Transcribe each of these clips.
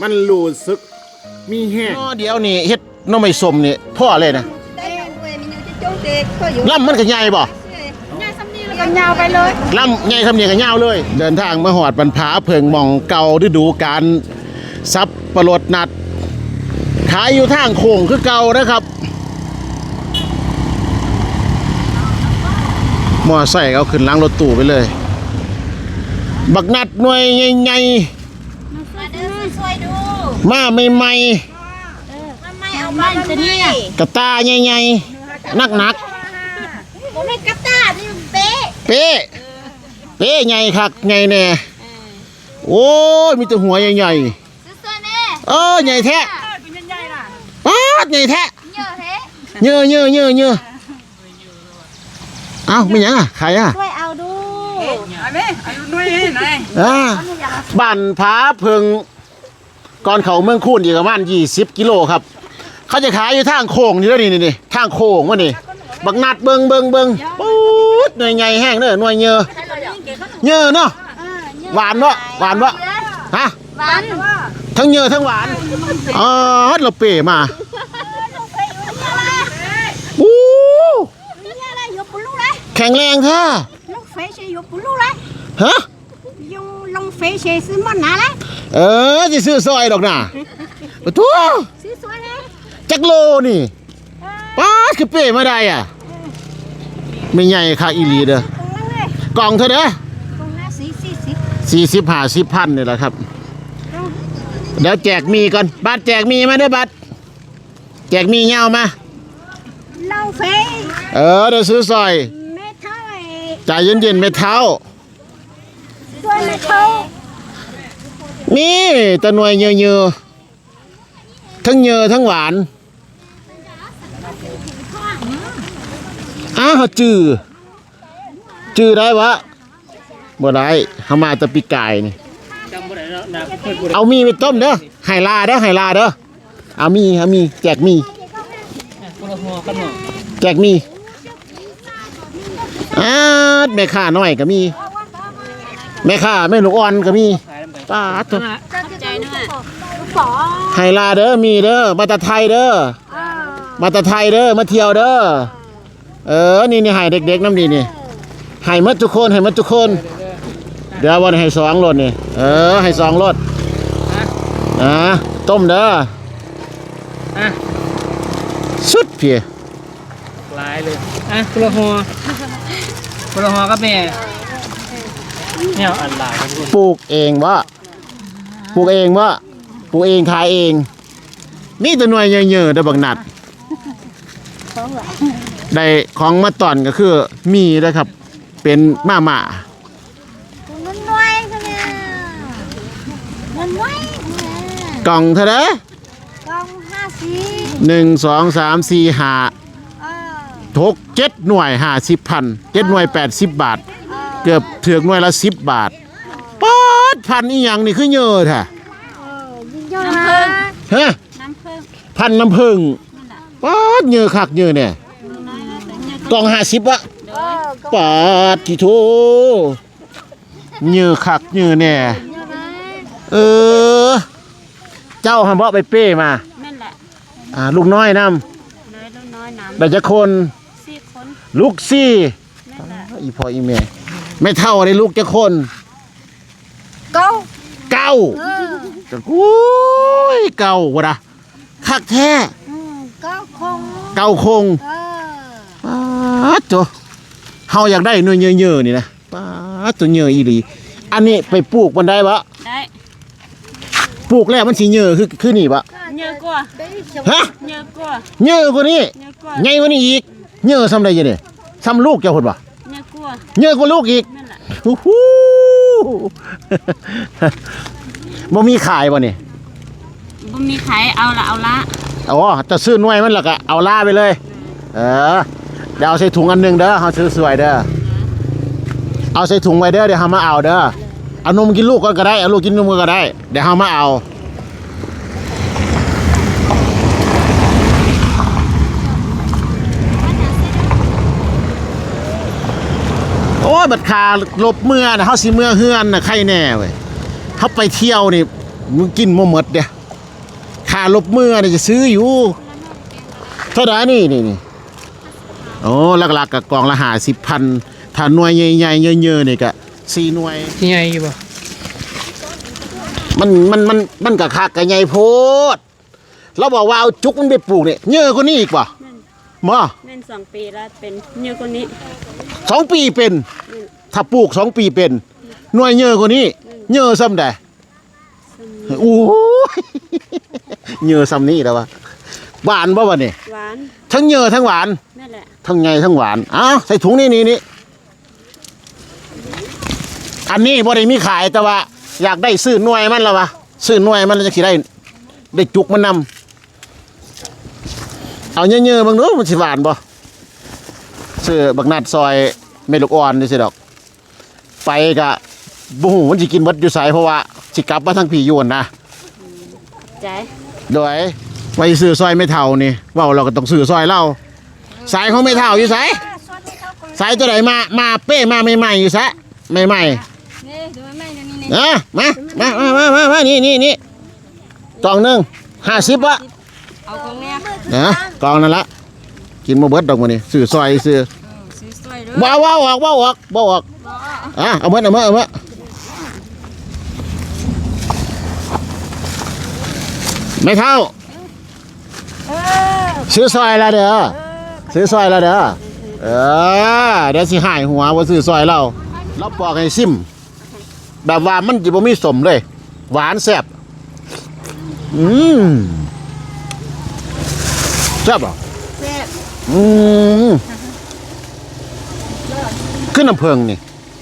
มันรู้สึก มีแห้งอ๋อเดี๋ยวนี่เฮ็ดหน้องไม่สมนี่พ่อเลยนะ đây là người mình như cái chỗ thì có dụng ลำมันก็ใหญ่บ่ còn nhau bay lên ลำใหญ่ทำเนี่ยก็ยาวเลย เดินทางมาหอดบรรพาเพิงหมองเก่าฤดูการซับปลดนัด ขายอยู่ทางโค้งคือเก่านะครับมอไซค์เอาขึ้นหล้างรถตู้ไปเลย บักนัดหน่วยใหญ่ mà มาใหม่ mà mày ông ba bên này ๆกระตาใหญ่ๆนัก bố mày cắt ta đi bé ๆเป๊ะเป๊ะใหญ่คักใหญ่แน่โอ้ยมีแต่หัวใหญ่ xuôi xuôi nè ๆเออใหญ่แท้ป๊าดใหญ่แท้ nhờ thế เยอะเยอะเยอะเยอะเอ้าไม่หยังอะใครอะ xuôi ao đu อ่าบ้านผาเพิง ก่อนเขาเมืองคูนอีกประมาณ20 กิโลครับ เขาจะขายอยู่ทางโค้งนี่แล้วนี่นี่นี่ทางโค้งวะนี่บักนัดเบิงเบิงเบิงปุ๊ดหน่วยใหญ่แห้งเด้อหน่วยเยอะเยอะเนาะหวานเนาะหวานเนาะฮะ bán ทั้งเยอะทั้งหวานอ๋อเราเป๋มาอู้ Nhà này dục bù lu đấy แข็งแรงแท้ Long phế xe dục bù lu đấy ฮะ Dùng long phế xe xứ món nà đấy เออจะซื้อซอยดอกน่ะปะทั่ว Xứ xuôi nè จักโลนี่ป้าดคือเป้มาได้อะไม่ใหญ่ค่ะอีหลีเด้อ Con lăng này กล่องเท่าเด้อ Con lá xí xí xí สี่สิบห้าสิบพันนี่แหละครับเดี๋ยวแจกมีก่อนบัตรแจกมีมาเด้อบัตรแจกมีเงามา Long phế เออเดี๋ยวซื้อซอย Mẹ thao này ใจเย็นๆไม่เท้า Xuôi mẹ thao มี แตะหน่วยเยอะๆทั้งเยอะทั้งหวานอ้าวจื้อจื้อได้วะบ่ได้เฮามาแตะปีกายนี่เอามีไปต้มเด้อไห่ลาเด้อไห่ลาเด้อเอามีเอามีแจกมีแจกมีอ้าวแม่ค้าน้อยก็มี แม่ค้าแม่ลูกอ่อนก็มี ป้าดตัว Phỏ ไฮลาเด้อมีเด้อมาแตาไทยเด้อ Ờ มาแตาไทยเด้อมาเที่ยวเด้อเออนี่นี่ให้เด็กๆน้ำดีนี่ให้หมัดทุกคนให้หมัดทุกคน เดี๋ยววันให้สองรถนี่เออให้สองรถอ่าต้มเด้ออะสุดเพียลายเลยอะกุละหัวกุละหัวกับแม่เนี่ยอันหลายกันคุณปลูกเองวะ ปลูกเองวะปลูกเองขายเอง นี่ตัวหน่วยเยอะๆเด้อบักหนัดได้ของมาตอนก็คือมีนะครับ เป็นมาม่า Nó nuôi thôi nè Nó nuôi nè กล่องเท่าไหร่ Con ha xí หนึ่งสองสามสี่ห้า Ờ หกเจ็ดหน่วยห้าสิบพันเจ็ดหน่วยแปดสิบบาท เกือบถึงหน่วยละสิบบาทป๊า ดพันอีหยังนี่คือเยอะแท้ Ờ nhìn cho nó ฮะพันน้ำผึ้งป๊าดเยอะคักเยอะเนี่ยกล่องห้าสิบวะ Ờ ป๊าดที่โถเยอะคักเยอะแน่ Như đấy เออ เจ้าฮัมเบาะไปเป้มา Nên là อ่าลูกน้อยน Nói nó nói nắm ำแต่จะคน Xí khốn ลูกซี่ Nên là อีพ่ออีแม่ไม่เท่าได้ลูกจะคน Câu เก้า Ừ โอ้ยเก้าวะนะคักแท้ Ừ Câu không เก้าคง Ờ ป้าดตัวเฮาอยากได้หน่วยเยอะๆนี่นะป้าดตัวเยอะอีหลีอันนี้ไปปลูกมันได้ปะ Đấy, ปลูกแล้วมันสิเยอะคือคือนี่ปะ nhờ qua, ฮะ nhờ qua, เยอะกว่านี้ nhờ qua, ใหญ่กว่านี้อีกเยอะซ้ำใดยังเนี่ยซ้ำลูกเจ้าคนปะ nhờ qua. เยอะกว่าลูกอีก Nên là โอ้โห บ่มีขายบ่เนี่ย bông mi khải ao là ao lá. อ๋อจะซื้อหน่วยมันและก็เอาล่าไปเลย เออเดี๋ยวเอาใส่ถุงอันหนึงเด้อเขาซื้อสวยเด้อเอาใส่ถุงไว้เด้อเดี๋ยวเขามาเอาเด้อเอานมกินลูกก่อนก็ได้เอาลูกกินนมก่อนก็ได้ เดี๋ยวเขามาเอา โอ้ยบัดคาลบเมื่อนะเขาสิเมื่อเฮือนนะใครแน่เว้ยเขาไปเที่ยวนี่มึงกินบ่หมดเด้ค่าลบมือนี่จะซื้ออยู่ เท่าไหร่นี่นี่นี่โอ้หลักๆกับกล่องละ50,000ถ้าหน่วยใหญ่ๆเยอะๆนี่ก็4หน่วยนี่ไงอยู่บ่มันมันมันมันก็คักก็ใหญ่โพดเราบอกว่าเอาจุกมันไปปลูกเนี่ยเยอะกว่านี้อีกป่ะมาแม่นสองปีแล้วเป็นเยอะกว่านี้ สองปีเป็น ถ้าปลูกสองปีเป็น หน่วยเยอะกว่านี้ เยอะซ้ำใดโอ้ยเยอะซ้ำนี้แล้ววะหวานป่ะวะเนี่ยหวานทั้งเยอะทั้งหวานนั่นแหละทั้งไงทั้งหวานอ้าวใส่ถุงนี่นี่นี่อันนี้บ่ได้มีขายแต่ว่า อยากได้ซื้อหน่วยมันแล้ววะซื้อหน่วยมันแล้วจะสิได้ ได้จุกมันนำเอาเยอะๆบางเนู้มันสิหวานบ่ซื้อบักนัดซอย เมลูกอ่อนนี่สิดอก ไปกะบ่ฮู้มันสิกินหมดอยู่ไสเพราะว่าสิกลับมาทางพี่ยวนนะใจโดยไปซื้อซอยไม่เท่านี่เว้าเราก็ต้องซื้อซอยเราสายของไม่เท่าอยู่ไสสายตัวไหนมามาเป้มาใหม่ๆอยู่ซะใหม่นี่ดูแม่นี่นี่ๆนะมามามามามามานี่นี่นี่กล่องหนึง50วะเอาของแม่นะกล่องนั่นละกินบ่เบิดดอกมื้อนี้ซื้อซอยซื้อซื้อสวย เด้อว้าวว้าวออกว้าวออกว้าวออกอะเอาเมื่อเอาเมื่อเอาเมื่อไม่เท่าเออซื้อซอยแล้วเด้อซื้อซอยแล้วเด้อเออเดี๋ยวสิหายหัวว่าซื้อซอยเราเราปอกให้ซิมแบบว่ามันจิบ่มีสมเลย หวานแซ่บอืมแซ่บเหรอแซ่บอืม ขึ้นน้ำเพิงนี่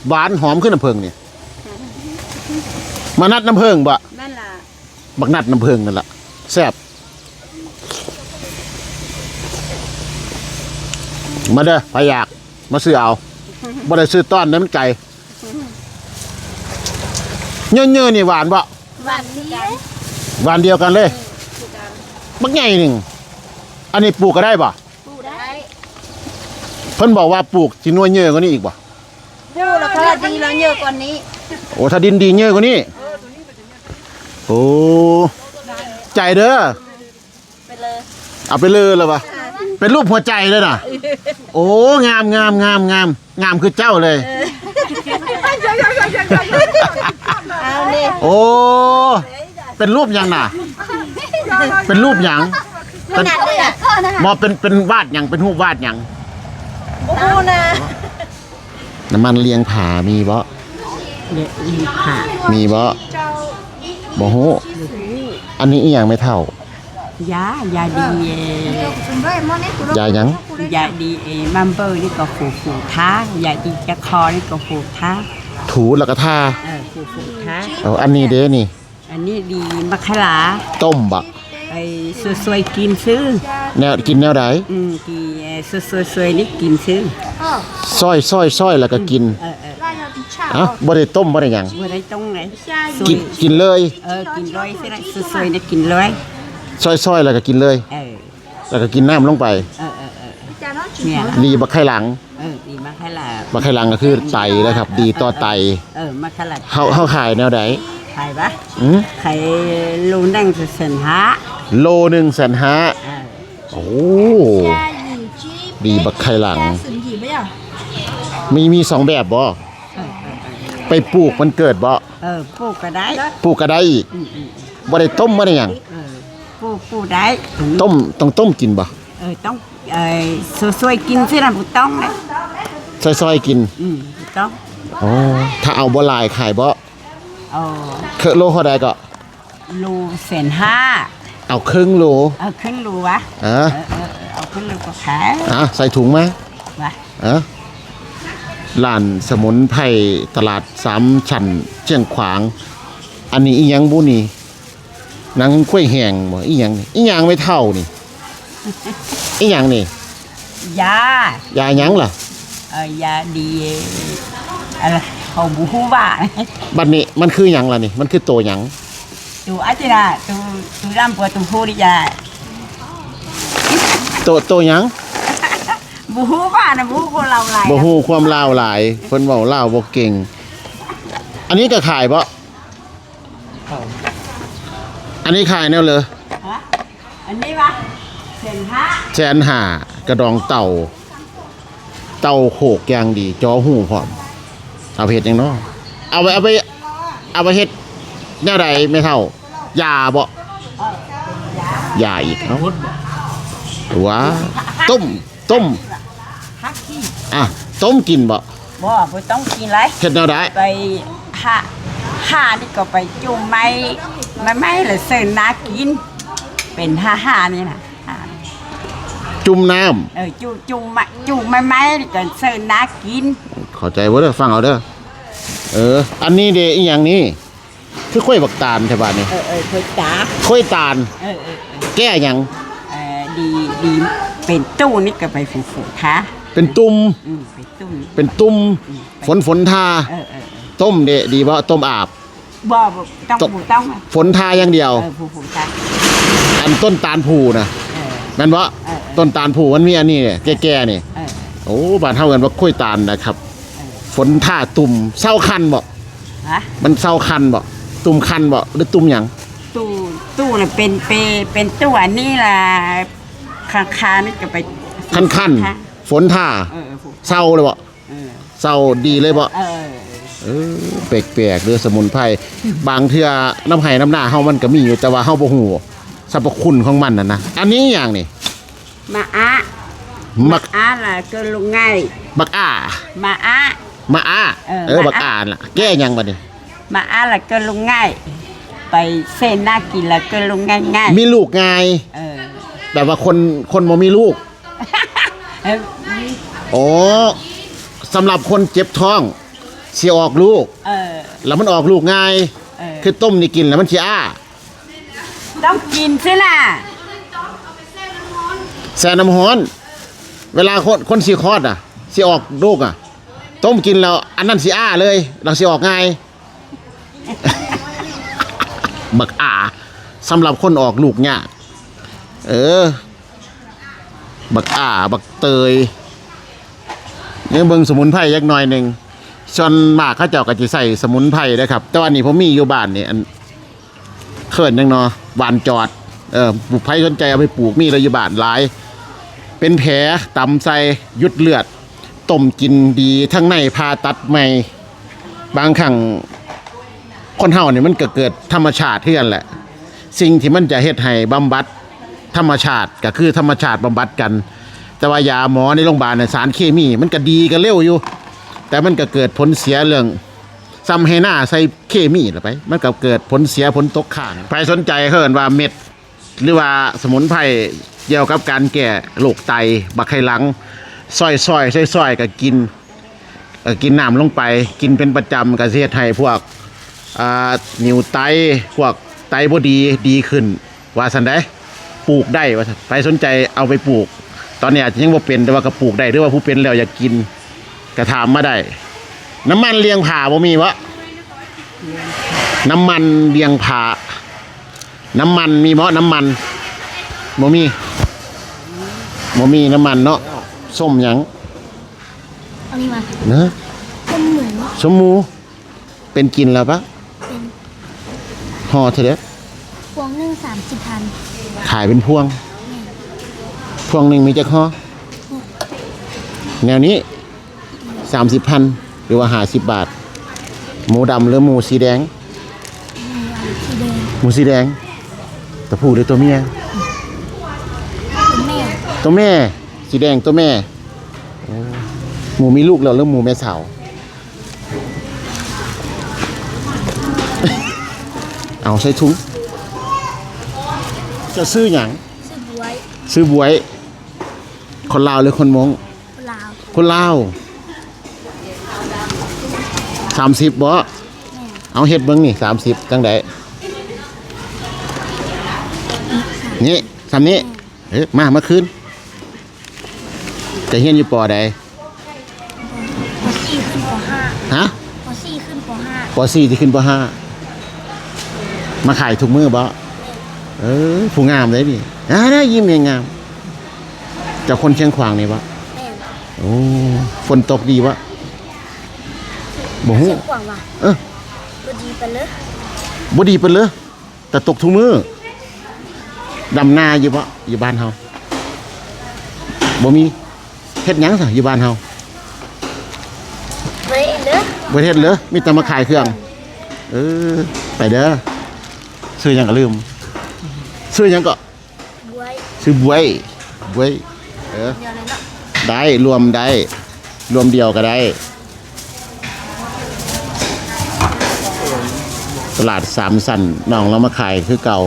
หวานหอมขึ้นน้ำเพิงนี่มานัดน้ำเพิงบ่นั่นล่ะบักนัดน้ำเพิงนั่นแหละแซ่บมาเด้อพายากมาซื้อเอาบ่ได้ซื้อต้อนเด้อมันไก่เนื้อๆนี่หวานบ่หวานนี้หวานเดียวกันเลยบักใหญ่หนึ่งอันนี้ปลูกก็ได้บ่ปูได้ เพิ่นบอกว่าปลูกสิหน่วยเยอะกว่านี้อีกบ่ปูแล้วก็ดีแล้วเยอะกว่านี้โอ้ถ้าดินดีเยอะกว่านี้โอ้ใจเด้อไปเลยเอาไปเลยแล้วปะเป็นรูปหัวใจเลยน่ะ โอ้งามงามงามงามงามคือเจ้าเลยเอานี่โอ้เป็นรูปหยังน่ะ เป็นรูปหยังเป็นหนักเลยอะมอเป็นเป็นวาดหยังเป็นรูปวาดหยัง ปูนะน้ำมันเลียงผามีบ่เนี่ยอีผ่ามีบ่บ่ฮู้อันนี้อีหยังไม่เท่ายายาดีเอยาหยังยาดีเอมัมเบอร์นี่ก็ฟูฟูท้ายาดีจะคอนี่ก็ฟูท้าถูแล้วก็ทาเออฟูฟูท้าเอาอันนี้เด้นี่ อันนี้ดีมะขลาต้มบักไอ้สวยๆกินซื้อแนวกินแนวใดอืมกี สวยๆนี่กินซื้อซอยซอยซอยแล้วก็กินเออเออเอ้าบ่ได้ต้มบ่ได้หยังบ่ได้ตรงไหนสวกิยนกินเลยเออกินร้อยสิได้สวยๆนี่กินร้อยซอยซอยแล้วก็กินเลย เออแล้วก็กินน้ำลงไปเออเออเออเนี่ยนะดีบักไข่หลังเออดีมะขลาบักไข่หลังก็คือไตนะครับ ดีต่อไตเออมะขลาเฮาเฮาขายแนวใดขายปะอืมขายลูนั่งเสนหาโลหนึ่งแสนห้าเออโอ้ ดีบักไข่หลัง สุนหยีไม่อะมีมีสองแบบบ่เออเออเออไปปลูกมันเกิดบ่เออปลูกก็ได้ปลูกก็ได้อีกอืมอืมบ่ได้ต้มบ่ได้หยังเออปลูกปลูกได้ต้มต้องต้มกินบ่เออต้องเออสวยๆกินสินะบุต้องเลยซอยๆกิน อืมบุต้องอ๋อถ้าเอาบ่หลายขายบ่เออเคโลเท่าใดก็ลูเสนห้าเอาครึ่งโลเอาครึ่งรูวะอะ เออเออเออเอาครึ่งรูก็ขายอะใส่ถุงมาวะอะร้านสมุนไพรตลาดสามชั้นเชียงขวาง อันนี้อีหยังบุนี่หนังกล้วยแห้งบ่อีหยังนี่อีหยังไม่เท่านี่ อีหยังนี่ ยายาหยังล่ะ เออยาดีอะไรเขาบูฮูว่า บัดนี้มันคือหยังล่ะนี่ มันคือโตหยังตูอาจจะนะตูตูรำปัวตูฮูดิยา โตโตหยังบูฮูว่านะบูฮูคนเราไรบ่ฮู้ความลาวหลายเพิ่นเว้าลาวบ่เก่ง อันนี้ก็ขายบ่เขาอันนี้ขายแนวเลยฮะอันนี้วะเส้นฮะแสนหากระดองเต่า เต่าโขกอย่างดี จอหูพร้อมเอาไปเฮ็ดหยังเนาะเอาไปเอาไปเอาไปเฮ็ดแนวใดไม่เท่ายาบ่ยาอีกเนาะพุดบ่ ว้าต้มต้มฮักที่อะต้มกินบ่บ่บ่ต้องกินไรเฮ็ดแนวใดไปหาหานี่ก็ไปจุ่มไม้ไม้ไม้หรือเส้นนากิน เป็นห้าห้านี่นะหาจุ่มน้ำเออจุ่มจุ่มไม้จุ่มไม้ไม้นี่ก็เส้นนากินเข้าใจบ่เด้อฟังเอาเด้อเออ อันนี้เด้อีหยังนี่คือข้อยบักตาลใช่ป่ะนี่เออเออเคยจ๋าข้อยตาลเออเออเออแก้หยังเออ ดีดีเป็นตู้นี่ก็ไปฝูฝูท้าเป็นตุ่มอืมเป็นตู้นี่เป็นตุ่มฝนฝนทา เออเออเออต้มเด้ดีบ่ต้มอาบ บ่บ่ต้องต้องผูต้องไหมฝนทาอย่างเดียว เออผูผูท้าอันต้นตาลผูนะเออ แม่นบ่เออ ต้นตาลผูมันมีอันนี้เนี่ยแก่ๆนี่ เออ โอ้บ้านเฮากันว่าข้อยตาลนะครับ ฝนท่าตุ่มเศร้าคันบ่ฮะมันเศร้าคันบ่ตุ่มคันบ่หรือตุ่มหยังตู้ตู้น่ะเป็นเปเป็นตู้อันนี้ล่ะ ข้างคานี่ก็ไปคันคันฮะฝนท่าเออผูเศร้าเลยบ่เออเศร้าดีเลยบ่เออเออแปลกๆเด้อสมุนไพรบางเทื่อน้ำไห้น้ำหน้าเฮามันก็มีอยู่แต่ว่าเฮาบ่ฮู้สรรพคุณของมันน่ะนะอันนี้อย่างนี่มาอะมักอะล่ะก็ลุงง่ายบักอ้ามาอะ มาอ้าเออเออมาบักอ้าน่ะแก้หยังบัดนี้มาอะล่ะก็ลุงง่ายไปเส้นหน้ากินแล้วก็ลุงง่ายง่ายมีลูกง่าย เออ แบบว่าคนคนบ่มีลูกเอออ๋อสำหรับคนเจ็บท้องสิออกลูก เออแล้วมันออกลูกง่าย เออคือต้มนี่กินแล้วมันสิอ้า ต้องกินสิล่ะแซ่น้ำร้อน เวลาคนคนสิคลอดอะสิออกลูกอะ ต้มกินแล้ว อันนั้นสิอ้าเลยเราสิออกง่าย บักอาสำหรับคนออกลูกยาก เออ บักอ่าบักเตยยังเบิ่งสมุนไพรยักหน่อยหนึ่งส่วนมากเขาเจ้าก็จะใส่สมุนไพรนะครับ แต่ว่านี่ผมมีอยู่บ้านนี่อันเขินยังเนาะหวานจอด เออปลูกไผ่สนใจเอาไปปลูกมีระยบาทหลาย เป็นแผลตำใส่ยุดเลือดต้มกินดีทั้งในผ่าตัดใหม่ บางครั้งคนเฮาเนี่ยมันเก็เกิดธรรมชาติเท่ากันแหละ สิ่งที่มันจะเฮ็ดให้บำบัด ธรรมชาติก็คือธรรมชาติบำบัดกัน แต่ว่ายาหมอในโรงพยาบาลเนี่ยสารเคมี มันก็ดีก็เร็วอยู่ แต่มันก็เกิดผลเสียเรื่องซ้ำให้หน้าใส่เคมีละไป มันก็เกิดผลเสียผลตกข้างใครสนใจเฮิรนว่าเม็ด หรือว่าสมุนไพรเกี่ยวกับการแก้โรคไต บักไขลังซอยซอยซอยซอยก็กินกินน้ำลงไป กินเป็นประจำก็สิเฮ็ดให้พวกอ่านิ้วไต พวกไตบ่ดีดีขึ้น ว่าสันได้ ปลูกได้ว่าซั่นใครสนใจเอาไปปลูก ตอนนี้อาจจะยังบ่เป็นแต่ว่าก็ปลูกได้หรือว่าผู้เป็นแล้วอยากกินก็ถามมาได้ น้ำมันเลียงผ่าบ่มีวะน้ำมันเลียงผ่าน้ำมันมีเพราะน้ำมันโมมีโมมีน้ำมันเนาะส้มหยังเอานี่มาเนอะต้มหมูสมหมูเป็นกินแล้วปะห่อเถอะเด้อพวง หนึ่งสามสิบพันขายเป็นพวง พวงหนึ่งมีจักห่อแนวนี้สามสิบพันหรือว่าหาสิบบาท หมูดำหรือหมูสีแดง สีแดงหมูสีแดงตัวผู้หรือตัวเมียเป็นแม่ตัวแม่ สีแดงตัวแม่โอ้หมูมีลูกแล้วหรือหมูแม่สาว เอาใส่ถุง จะซื้ออย่างซื้อบวยซื้อบวย คนลาวหรือคนมงลาวคนลาวสามสิบบ่เอาเฮ็ดเบิ้งนี่สามสิบจังไดนี่สามนี้เอ๊ะมามาคืนจะเฮียนอยู่ปอใดปสี่ขึ้นปห้าฮะปสี่ขึ้นปห้าปสี่ที่ขึ้นปห้ามาขายถุงมือบ่ เออผู้งามเลยนี่อ่าได้ยิ้มยังงามเจากคนเชียงขวางนี่บ่แม่โอ้ฝนตกดีบ่บ่ฮู้เสียงกว่างว่ะเออก็ดีไปเลยบ่ดีเปิ้นเลยแต่ตกทุกมือดำนาอยู่บ่อยู่บ้านเฮาบ่มีเฮ็ดหยังซะอยู่บ้านเฮาเว้ยเด้อบ่เฮ็ดเลยมีแต่มาขายเครื่อง เออ ไปเด้อซื้อหยังก็ลืม ซื้อหยังก็บวยซื้อบวยบวยเออเดี๋ยวเลยเนาะได้รวมได้ รวมเดียวก็ได้ ตลาดสามสันน้องเรามาขายคือเก่า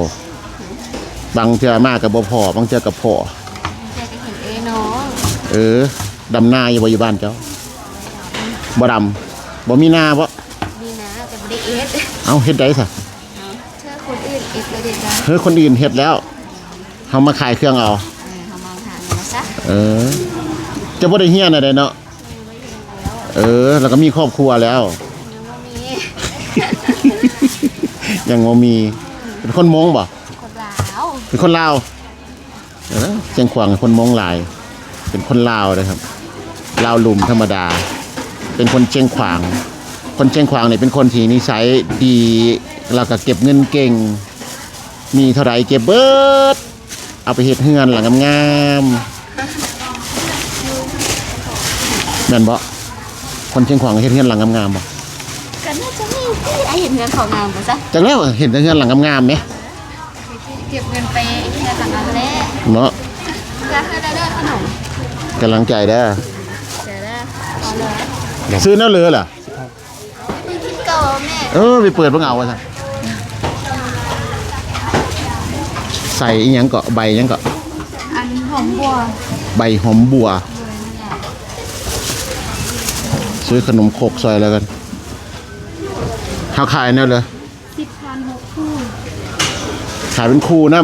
บางเทื่อมากกับบ่พอบางเทื่อกับพอแกก็เห็นเอ้น้องเออดำนาอยู่บ่อยู่บ้านเจ้าบ่ดำบ่มีนาบ่นี่นะแต่ไม่ได้เอ็ดเอาเฮ็ดได้ซะเชื่อคนอื่น เอ็ดเลยเด็ดจ้ะเฮ้ยคนอื่นเฮ็ดแล้วเฮามาขายเครื่องเอาเออเขามองทางนี้ซะเออ จะบ่ได้เฮียนอะไรเนาะเออ แล้วก็มีครอบครัวแล้ว ยังว่ามียังบ่มีเป็นคนมงบ่คนลาวเป็นคนลาวเออเชียงขวางคนมงหลาย เป็นคนลาวนะครับลาวหลุมธรรมดา เป็นคนเชียงขวาง คนเชียงขวางเนี่ยเป็นคนที่นิสัยดีแล้วก็เก็บเงินเก่ง มีเท่าไหรเก็บเบิด เอาไปเฮ็ดเฮือนหลังงามๆนั่นบ่คนเชียงขวางเฮ็ดเฮือนหลังงามๆบ่กันน่าจะมีที่ไอเห็นเงินของงามปะซะจังแล้วเห็นแต่เฮือนหลังงามๆไหมเก็บเงินไปเงินหลังอันแรกเนาะก็คือได้เด้อขนมกำลังใจเด้อเดี๋ยวได้เอาเลยซื้อแน้าเรือเหรอนี่คิดเก่าแม่เออไปเปิดเบิ่งเอาว่าซั่น ใส่อีหยังเกาะใบหยังเกาะอันหอมบัวใบหอมบัว ซื้อขนมโครกซอยแล้วกันเฮาขายแนวเลยสิบพันหกคู่ขายเป็นคู่น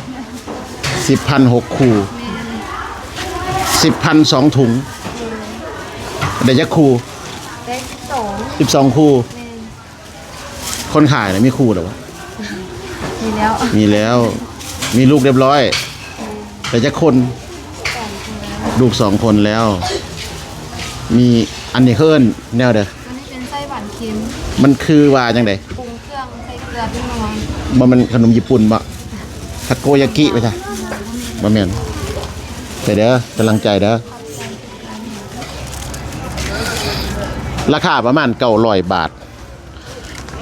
ำสิบพันหกคู่สิบพันสองถุงได้จักคู่ได้สองสิบสองคู่คนขายน่ะมีคู่เหรอวะมีแล้ว มีแล้ว มีลูกเรียบร้อย แต่จะคนลูกสองคนแล้ว มีอันนี้เฮิรนแนวเด้ออันนี้เป็นไส้หวานเค็มมันคือว่าจังไดปรุงเครื่องใส่เกลือพี่น้อยบ่มันขนมญี่ปุ่นบ่ทาโกยากิไปจ้ะบ่แม่นไปเด้อกำลังใจเด้อราคาประมาณ900บาท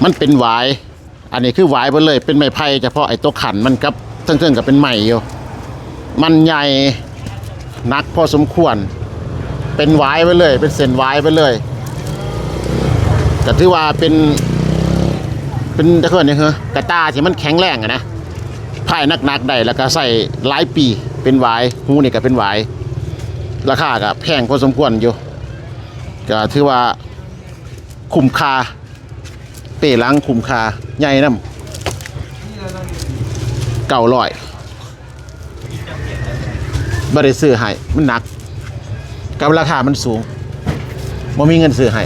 มันเป็นหวาย อันนี้คือหวายไปเลย เป็นไม้ไผ่เฉพาะไอ้ตัวขันมันกับเทิงๆกับเป็นไม้อยู่ มันใหญ่นักพอสมควร เป็นหวายไปเลย เป็นเส้นหวายไปเลยแต่ถือว่าเป็น เป็นตะเคียนนี่เหรอกระตาที่มันแข็งแรงอะนะพายนักๆได้แล้วก็ใส่หลายปีเป็นหวายหูนี่ก็เป็นหวายราคาก็แพงพอสมควรอยู่ก็ถือว่าคุ้มค่าเป้หลังคุ้มค่าใหญ่น้ำ เก่าร้อยบ่ได้ซื้อให้มันหนัก กับราคามันสูงบ่มีเงินซื้อให้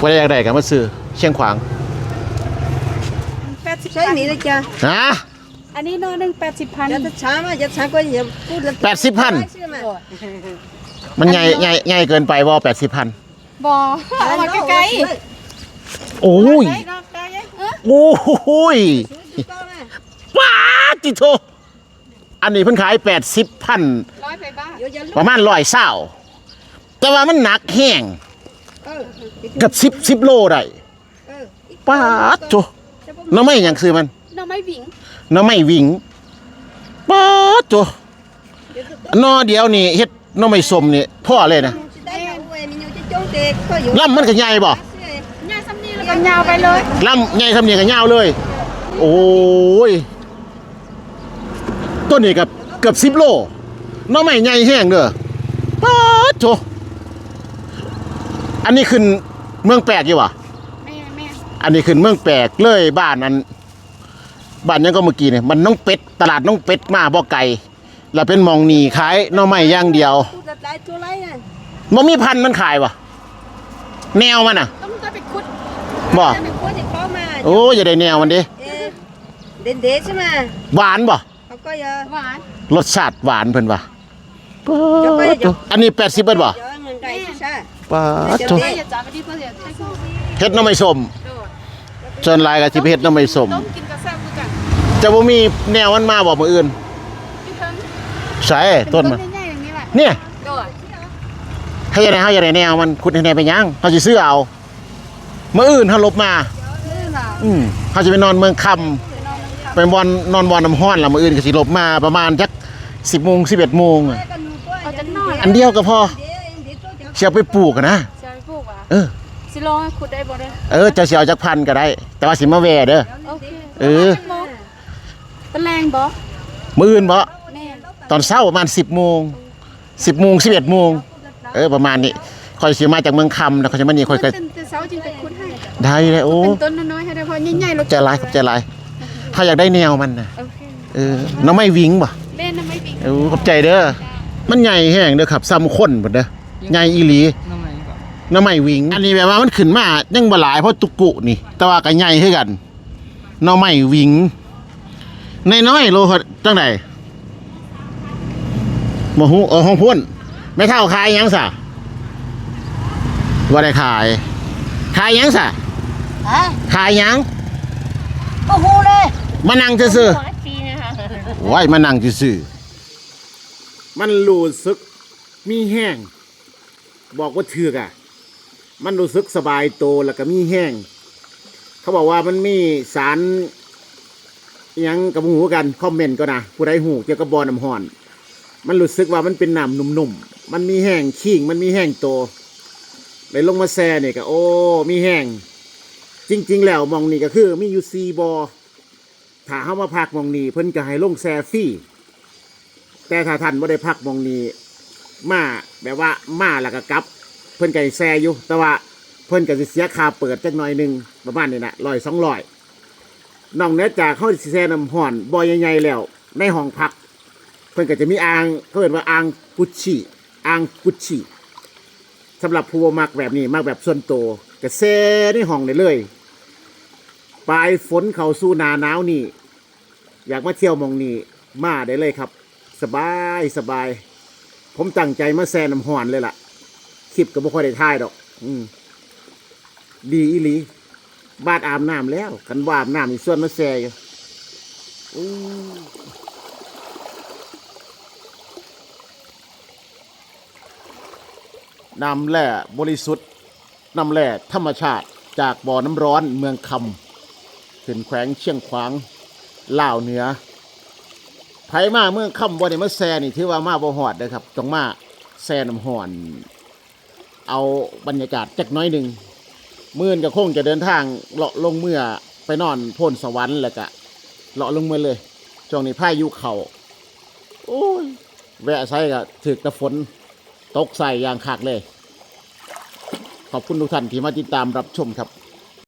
บ่ได้อยากได้ก็มาซื้อเชียงขวางแปดสิบใช่มีเลยจ้ะฮะอันนี้นอหนึ่งแปดสิบพันอย่าจะช้ามาอย่าช้าก็อย่าพูดแล้วแปดสิบพันใช่ไหมมันใหญ่ใหญ่ใหญ่เกินไปบ่แปดสิบพันบอเอามาใกล้โอ้ยๆนอกได้ยังเออโอ้ยก็มา ป้าดจิโท อันนี้เพิ่นขายแปดสิบพันร้อยไปบ้างเดี๋ยวอย่าประมาณร้อยเศร้าแต่ว่ามันหนักแห้งเออเกับสิบสิบโลได้เออป้าดโทน้องไม่หยังซื้อมันน้องไม่วิ่งน้องไม่วิ่งป้าดโทนอเดียวนี่เฮ็ดน้องไม่สมนี่พ่อเลยนะจะได้เอาเว้ยมีอยู่จะจ้องเด็กก็อยู่ลำมันก็ใหญ่บ่ยายซ้ำนี่แล้วก็ยาวไปเลย ลำใหญ่ทำเนี่ยก็ยาวเลย โอ้ย ต้นนี้กับเกือบสิบโลน้องไม่ใหญ่แห้งเด้อป้าดโถอันนี้ขึ้นเมืองแปลกอยู่วะแม่แม่อันนี้ขึ้นเมืองแปลกเลยบ้านนั้นบ้านยังก็เมื่อกี้เนี่ยมันน้องเป็ดตลาดน้องเป็ดมาบ่ไก่แล้วเป็นหมองหนีขายหน้อไม้อย่างเดียวพูดแบบไรตัวไรน่ะบ่มีพันธุ์มันขายวะแนวมันอะต้องจะไปคุดบ่จะไปคุดจะเข้ามาโอ้อย่าได้แนวมันดิเออเด่นเด็ใช่ไหมหวานบ่ เขาก็อย่าหวานรสชาติหวานเพิ่นว่ะเดี๋ยวไปเดี๋ยวอันนี้ 80เบิดบ่เดี๋ยวเงินไก่ใช่ป้าดเดี๋ยวโถเด็กอย่าจับไปที่เพื่อนเดี๋ยวเฮ็ดหน้ำไม่ส้มเส่วนหลายก็สิไปเฮ็ดน้ำไม่สม ต้มกินกระแซบคือกันจะบ่มีแนวมันมาบ่มื้ออื่นพี่เพิ่งใช่ต้นมันใหญ่ๆอย่างนี้แหละเนี่ยโดดให้ยังไงเฮาอย่าได้แนวมันขุดให้แนวไปยังเฮาสิซื้อเอามื้ออื่นเฮาลบมา นี่ล่ะอืมเฮาสิไปนอนเมืองคำ ไปบอนนอนบอนน้ำฮ้อนล่ะมื้ออื่นก็สิลบมาประมาณจัก10โมง11โมงอะเอาจักหน่อยอันเดียวก็พอเสียไปปลูกอะนะจะไปปลูกอะเออสิลองให้ขุดได้บ่ได้เออจะสิเอาจักพันก็ได้ แต่ว่าสิมาแวเด้อ โอเคเออจักโมงตะแรงบ่มื้ออื่นบ่แม่ตอนเช้าประมาณ10โมง10โมง11โมงเออประมาณนี้ค่อยสิมาจากเมืองคำแล้วค่อยสิมานี่ค่อยก็ตื่นแต่เช้าจึงไปขุดให้ได้เลยโอ้เป็นต้นน้อยๆให้ได้พอใหญ่ๆรถใจร้ายครับใจร้าย ถ้าอยากได้แนวมันนะโอเคเออน้องไม่วิงบ่เล่นน่ะไม่ปิงเออขอบใจเด้อมันใหญ่แห้งเด้อครับซ้ำคนหมดเด้อใหญ่อีหลี น้ำมันก่อนน้องไม่วิง อันนี้แบบว่ามันขึ้นมายังบ่หลายเพราะตุกุนี่ แต่ว่าก็ใหญ่คือกันน้องไม่วิงในน้อยๆโลจังไดบ่ฮู้เออห้องพ่นไม่เท่าขายหยังซะบ่ได้ขาย ขายหยังซะฮะขายหยัง บ่ฮู้เลย มานั่งซื่อๆไว้มานั่งซื่อมันรู้สึกมีแห้ง บอกว่าเถือกอะมันรู้สึกสบายโตวแล้วก็มีแห้ง เขาบอกว่ามันมีสารอิหยังกับหูกันคอมเมนต์ก็นะผู้ใดหูเกี่ยวกับบอน้ำห่อน มันรู้สึกว่ามันเป็นน้ำนุ่มๆ มันมีแห้งขิงมันมีแห้งโตเลยลงมาแซ่เนี่ยก็โอ้ มีแห้ง จริง ๆ แล้วหมองนี่ก็คือมีอยู่ซีบอ ถ้าเข้ามาพักมองนี่เพิ่นก็ให้ลงแซฟี่ แต่ถ้าท่านไม่ได้พักมองนี้มาแบบว่ามาแล้วก็กลับ เพิ่นก็สิแซอยู่ แต่ว่าเพิ่นก็สิเสียค่าเปิดจักหน่อยหนึงประมาณนี้นะร้อยสองร้อยนอกเหนือจากเขาสิแซน้ำห่อนบ่อใหญ่ๆแล้ว ในห้องพัก เพิ่นก็จะมีอ่างเขาเรียกว่าอ่างกุชชี่อ่างกุชชี่สำหรับผู้มักแบบนี้มักแบบส่วนตัวก็แซ่ในห้องได้เลยปลายฝนเข้าสู่หนาหนาวนี่ อยากมาเที่ยวมองนี้มาได้เลยครับ สบายสบาย ผมตั้งใจมาแซน้ำหอนเลยล่ะคลิปก็บ่ค่อยได้ถ่ายดอก อืมดีอีหลีบาดอาบน้ำแล้วกันว่าอาบน้ำอีส่วนมาแซอยู่น้ำแร่บริสุทธิ์น้ำแร่ธรรมชาติจากบ่อน้ำร้อนเมืองคำขึ้นแขวงเชียงขวาง ล่าวเหนือไผมาเมื่อค่ำบ่ได้มาแซ่นี่ถือว่ามาบ่ฮอดเด้อครับต้องมาแซ่น้ำห่อน เอาบรรยากาศจักน้อยหนึ่งมื่นก็คงจะเดินทางเลาะลงเมื่อไปนอนพ่นสวรรค์แล้วก็เลาะลงเมื่อเลยช่วงนี้พายุเขาโอ้ยแวะใส่ก็ถึกตะฝนตกใส่อย่างคักเลย ขอบคุณทุกท่านที่มาติดตามรับชมครับ